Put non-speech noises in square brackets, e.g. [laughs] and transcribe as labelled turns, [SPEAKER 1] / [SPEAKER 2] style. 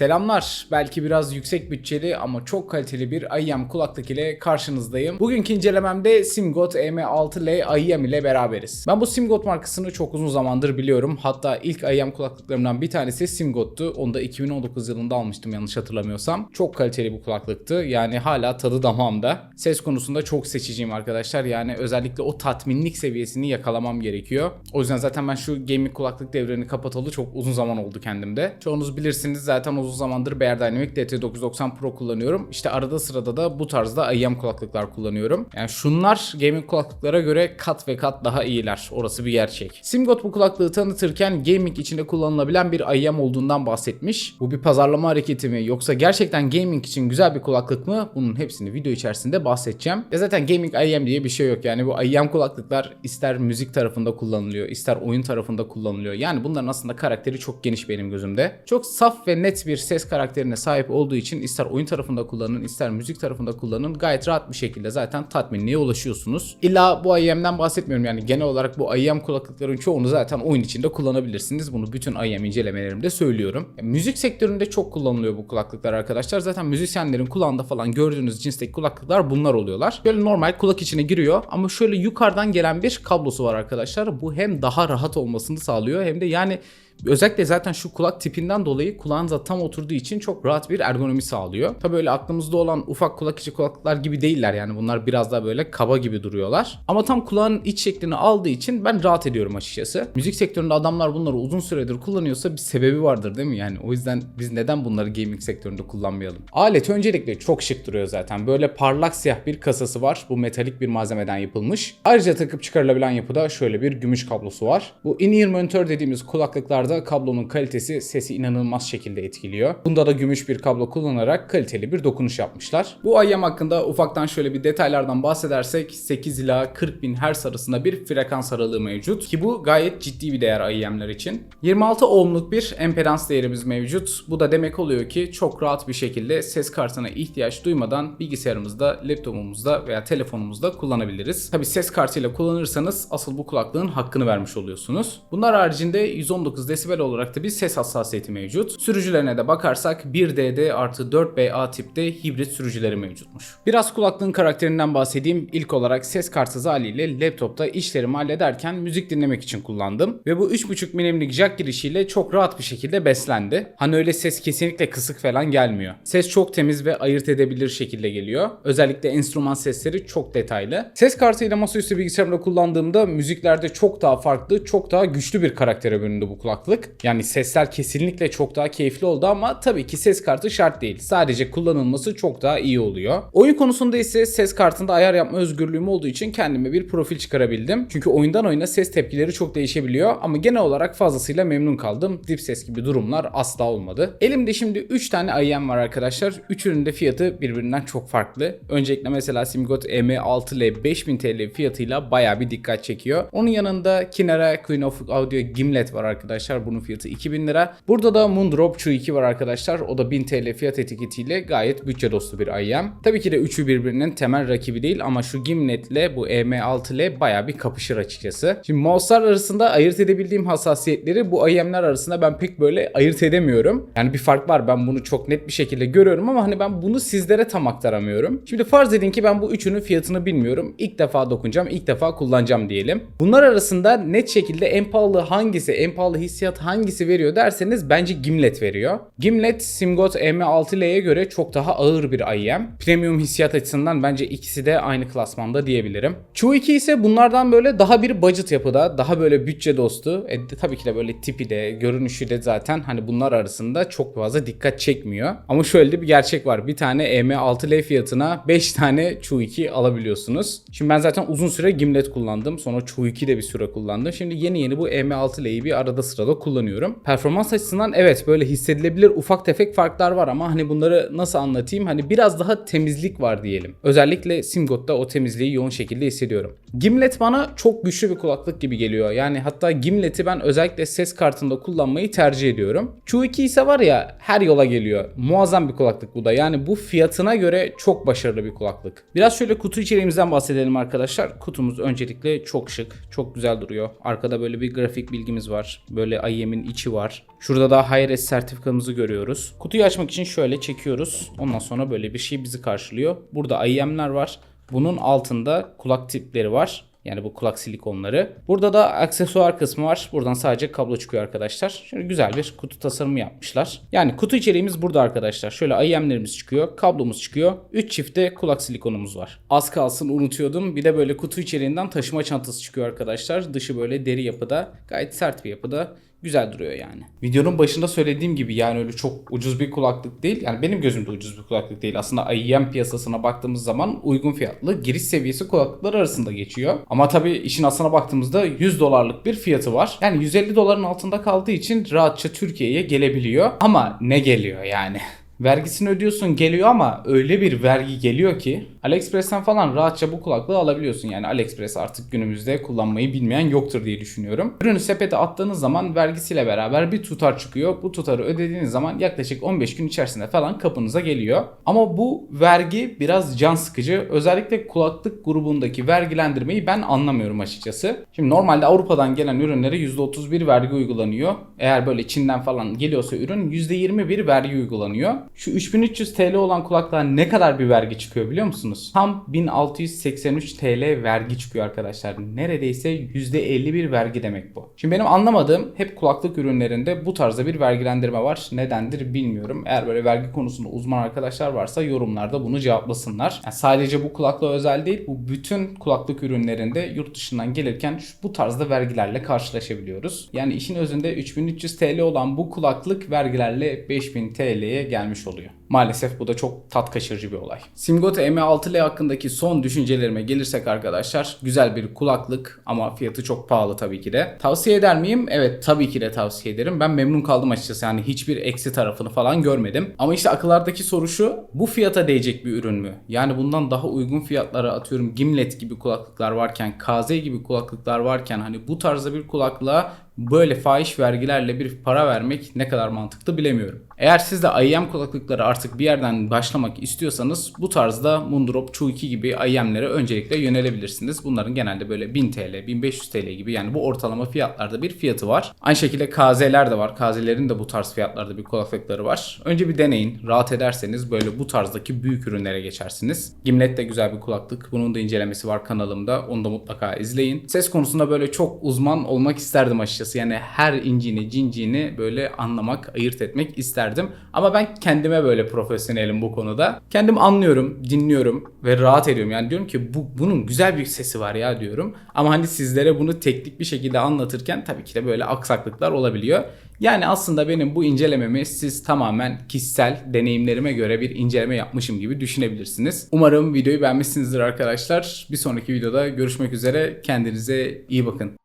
[SPEAKER 1] Selamlar. Belki biraz yüksek bütçeli ama çok kaliteli bir IEM kulaklık ile karşınızdayım. Bugünkü incelememde Simgot M6L IEM ile beraberiz. Ben bu Simgot markasını çok uzun zamandır biliyorum. Hatta ilk IEM kulaklıklarımdan bir tanesi Simgot'tu. Onu da 2019 yılında almıştım yanlış hatırlamıyorsam. Çok kaliteli bir kulaklıktı. Yani hala tadı damağımda. Ses konusunda çok seçiciyim arkadaşlar. Yani özellikle o tatminlik seviyesini yakalamam gerekiyor. O yüzden zaten ben şu gaming kulaklık devrini kapatalı çok uzun zaman oldu kendimde. Çoğunuz bilirsiniz zaten uzun zamandır Bear Dynamic DT990 Pro kullanıyorum. İşte arada sırada da bu tarzda IEM kulaklıklar kullanıyorum. Yani şunlar gaming kulaklıklara göre kat ve kat daha iyiler. Orası bir gerçek. Simgot bu kulaklığı tanıtırken gaming içinde kullanılabilen bir IEM olduğundan bahsetmiş. Bu bir pazarlama hareketi mi yoksa gerçekten gaming için güzel bir kulaklık mı? Bunun hepsini video içerisinde bahsedeceğim. Ya zaten gaming IEM diye bir şey yok. Yani bu IEM kulaklıklar ister müzik tarafında kullanılıyor, ister oyun tarafında kullanılıyor. Yani bunların aslında karakteri çok geniş benim gözümde. Çok saf ve net bir ses karakterine sahip olduğu için ister oyun tarafında kullanın, ister müzik tarafında kullanın gayet rahat bir şekilde zaten tatminliğe ulaşıyorsunuz. İlla bu IEM'den bahsetmiyorum yani genel olarak bu IEM kulaklıkların çoğunu zaten oyun içinde kullanabilirsiniz. Bunu bütün IEM incelemelerimde söylüyorum. Yani müzik sektöründe çok kullanılıyor bu kulaklıklar arkadaşlar. Zaten müzisyenlerin kulağında falan gördüğünüz cinsteki kulaklıklar bunlar oluyorlar. Böyle normal kulak içine giriyor ama şöyle yukarıdan gelen bir kablosu var arkadaşlar. Bu hem daha rahat olmasını sağlıyor hem de yani Özellikle zaten şu kulak tipinden dolayı kulağınıza tam oturduğu için çok rahat bir ergonomi sağlıyor. Tabi öyle aklımızda olan ufak kulak içi kulaklıklar gibi değiller yani bunlar biraz daha böyle kaba gibi duruyorlar. Ama tam kulağın iç şeklini aldığı için ben rahat ediyorum açıkçası. Müzik sektöründe adamlar bunları uzun süredir kullanıyorsa bir sebebi vardır değil mi? Yani o yüzden biz neden bunları gaming sektöründe kullanmayalım? Alet öncelikle çok şık duruyor zaten. Böyle parlak siyah bir kasası var. Bu metalik bir malzemeden yapılmış. Ayrıca takıp çıkarılabilen yapıda şöyle bir gümüş kablosu var. Bu in-ear monitör dediğimiz kulaklıklarda kablonun kalitesi sesi inanılmaz şekilde etkiliyor. Bunda da gümüş bir kablo kullanarak kaliteli bir dokunuş yapmışlar. Bu IEM hakkında ufaktan şöyle bir detaylardan bahsedersek 8 ila 40 bin Hz arasında bir frekans aralığı mevcut ki bu gayet ciddi bir değer IEM'ler için. 26 ohmluk bir empedans değerimiz mevcut. Bu da demek oluyor ki çok rahat bir şekilde ses kartına ihtiyaç duymadan bilgisayarımızda, laptopumuzda veya telefonumuzda kullanabiliriz. Tabi ses kartıyla kullanırsanız asıl bu kulaklığın hakkını vermiş oluyorsunuz. Bunlar haricinde 119 desibel olarak da bir ses hassasiyeti mevcut. Sürücülerine de bakarsak 1DD artı 4BA tipte hibrit sürücüleri mevcutmuş. Biraz kulaklığın karakterinden bahsedeyim. İlk olarak ses kartsız haliyle laptopta işlerimi hallederken müzik dinlemek için kullandım. Ve bu 3.5 milimlik jack girişiyle çok rahat bir şekilde beslendi. Hani öyle ses kesinlikle kısık falan gelmiyor. Ses çok temiz ve ayırt edebilir şekilde geliyor. Özellikle enstrüman sesleri çok detaylı. Ses kartıyla masaüstü bilgisayarımda kullandığımda müziklerde çok daha farklı, çok daha güçlü bir karaktere büründü bu kulaklık. Yani sesler kesinlikle çok daha keyifli oldu ama tabii ki ses kartı şart değil. Sadece kullanılması çok daha iyi oluyor. Oyun konusunda ise ses kartında ayar yapma özgürlüğüm olduğu için kendime bir profil çıkarabildim. Çünkü oyundan oyuna ses tepkileri çok değişebiliyor ama genel olarak fazlasıyla memnun kaldım. Dip ses gibi durumlar asla olmadı. Elimde şimdi 3 tane IEM var arkadaşlar. Üçünün de fiyatı birbirinden çok farklı. Öncelikle mesela Simgot M6L 5000 TL fiyatıyla baya bir dikkat çekiyor. Onun yanında Kinera Queen of Audio Gimlet var arkadaşlar. Bunun fiyatı 2000 lira. Burada da Moondrop Q2 var arkadaşlar. O da 1000 TL fiyat etiketiyle gayet bütçe dostu bir IEM. Tabii ki de üçü birbirinin temel rakibi değil ama şu Gimlet'le bu EM6 baya bir kapışır açıkçası. Şimdi mouse'lar arasında ayırt edebildiğim hassasiyetleri bu IEM'ler arasında ben pek böyle ayırt edemiyorum. Yani bir fark var ben bunu çok net bir şekilde görüyorum ama hani ben bunu sizlere tam aktaramıyorum. Şimdi farz edin ki ben bu üçünün fiyatını bilmiyorum. İlk defa dokunacağım, ilk defa kullanacağım diyelim. Bunlar arasında net şekilde en pahalı hangisi, en pahalı hissiyat hangisi veriyor derseniz bence Gimlet veriyor. Gimlet Simgot M6L'ye göre çok daha ağır bir IEM. Premium hissiyat açısından bence ikisi de aynı klasmanda diyebilirim. Q2 ise bunlardan böyle daha bir budget yapıda, daha böyle bütçe dostu. E, tabii ki de böyle tipi de, görünüşü de zaten hani bunlar arasında çok fazla dikkat çekmiyor. Ama şöyle de bir gerçek var. Bir tane M6L fiyatına 5 tane Q2 alabiliyorsunuz. Şimdi ben zaten uzun süre Gimlet kullandım. Sonra Q2 de bir süre kullandım. Şimdi yeni yeni bu M6L'yi bir arada sırada kullanıyorum. Performans açısından evet böyle hissedilebilir ufak tefek farklar var ama hani bunları nasıl anlatayım? Hani biraz daha temizlik var diyelim. Özellikle Simgot'ta o temizliği yoğun şekilde hissediyorum. Gimlet bana çok güçlü bir kulaklık gibi geliyor. Yani hatta Gimlet'i ben özellikle ses kartında kullanmayı tercih ediyorum. Q2 ise var ya her yola geliyor. Muazzam bir kulaklık bu da. Yani bu fiyatına göre çok başarılı bir kulaklık. Biraz şöyle kutu içeriğimizden bahsedelim arkadaşlar. Kutumuz öncelikle çok şık, çok güzel duruyor. Arkada böyle bir grafik bilgimiz var. Böyle IEM'in içi var. Şurada da Hi-Res sertifikamızı görüyoruz. Kutuyu açmak için şöyle çekiyoruz. Ondan sonra böyle bir şey bizi karşılıyor. Burada IEM'ler var. Bunun altında kulak tipleri var. Yani bu kulak silikonları. Burada da aksesuar kısmı var. Buradan sadece kablo çıkıyor arkadaşlar. Şöyle güzel bir kutu tasarımı yapmışlar. Yani kutu içeriğimiz burada arkadaşlar. Şöyle IEM'lerimiz çıkıyor. Kablomuz çıkıyor. 3 çifte kulak silikonumuz var. Az kalsın unutuyordum. Bir de böyle kutu içeriğinden taşıma çantası çıkıyor arkadaşlar. Dışı böyle deri yapıda. Gayet sert bir yapıda. Güzel duruyor yani. Videonun başında söylediğim gibi yani öyle çok ucuz bir kulaklık değil. Yani benim gözümde ucuz bir kulaklık değil. Aslında IEM piyasasına baktığımız zaman uygun fiyatlı giriş seviyesi kulaklıklar arasında geçiyor. Ama tabii işin aslına baktığımızda 100 dolarlık bir fiyatı var. Yani 150 doların altında kaldığı için rahatça Türkiye'ye gelebiliyor. Ama ne geliyor yani? [laughs] Vergisini ödüyorsun geliyor ama öyle bir vergi geliyor ki AliExpress'ten falan rahatça bu kulaklığı alabiliyorsun. Yani AliExpress artık günümüzde kullanmayı bilmeyen yoktur diye düşünüyorum. Ürünü sepete attığınız zaman vergisiyle beraber bir tutar çıkıyor. Bu tutarı ödediğiniz zaman yaklaşık 15 gün içerisinde falan kapınıza geliyor. Ama bu vergi biraz can sıkıcı. Özellikle kulaklık grubundaki vergilendirmeyi ben anlamıyorum açıkçası. Şimdi normalde Avrupa'dan gelen ürünlere %31 vergi uygulanıyor. Eğer böyle Çin'den falan geliyorsa ürün %21 vergi uygulanıyor. Şu 3300 TL olan kulaklığa ne kadar bir vergi çıkıyor biliyor musunuz? Tam 1683 TL vergi çıkıyor arkadaşlar. Neredeyse %51 vergi demek bu. Şimdi benim anlamadığım hep kulaklık ürünlerinde bu tarzda bir vergilendirme var. Nedendir bilmiyorum. Eğer böyle vergi konusunda uzman arkadaşlar varsa yorumlarda bunu cevaplasınlar. Yani sadece bu kulaklığa özel değil bu bütün kulaklık ürünlerinde yurt dışından gelirken bu tarzda vergilerle karşılaşabiliyoruz. Yani işin özünde 3300 TL olan bu kulaklık vergilerle 5000 TL'ye gelmiş oluyor. Maalesef bu da çok tat kaçırıcı bir olay. Simgot M6L hakkındaki son düşüncelerime gelirsek arkadaşlar güzel bir kulaklık ama fiyatı çok pahalı tabii ki de. Tavsiye eder miyim? Evet tabii ki de tavsiye ederim. Ben memnun kaldım açıkçası yani hiçbir eksi tarafını falan görmedim. Ama işte akıllardaki soru şu bu fiyata değecek bir ürün mü? Yani bundan daha uygun fiyatlara atıyorum Gimlet gibi kulaklıklar varken KZ gibi kulaklıklar varken hani bu tarzda bir kulaklığa böyle fahiş vergilerle bir para vermek ne kadar mantıklı bilemiyorum. Eğer siz de IEM kulaklıkları artık bir yerden başlamak istiyorsanız bu tarzda Moondrop, Chu2 gibi IEM'lere öncelikle yönelebilirsiniz. Bunların genelde böyle 1000 TL, 1500 TL gibi yani bu ortalama fiyatlarda bir fiyatı var. Aynı şekilde KZ'ler de var. KZ'lerin de bu tarz fiyatlarda bir kulaklıkları var. Önce bir deneyin. Rahat ederseniz böyle bu tarzdaki büyük ürünlere geçersiniz. Gimlet de güzel bir kulaklık. Bunun da incelemesi var kanalımda. Onu da mutlaka izleyin. Ses konusunda böyle çok uzman olmak isterdim açıkçası. Yani her inciğini, cinciğini böyle anlamak, ayırt etmek isterdim. Ama ben kendime böyle profesyonelim bu konuda. Kendim anlıyorum, dinliyorum ve rahat ediyorum. Yani diyorum ki bu bunun güzel bir sesi var ya diyorum. Ama hani sizlere bunu teknik bir şekilde anlatırken tabii ki de böyle aksaklıklar olabiliyor. Yani aslında benim bu incelememi siz tamamen kişisel deneyimlerime göre bir inceleme yapmışım gibi düşünebilirsiniz. Umarım videoyu beğenmişsinizdir arkadaşlar. Bir sonraki videoda görüşmek üzere. Kendinize iyi bakın.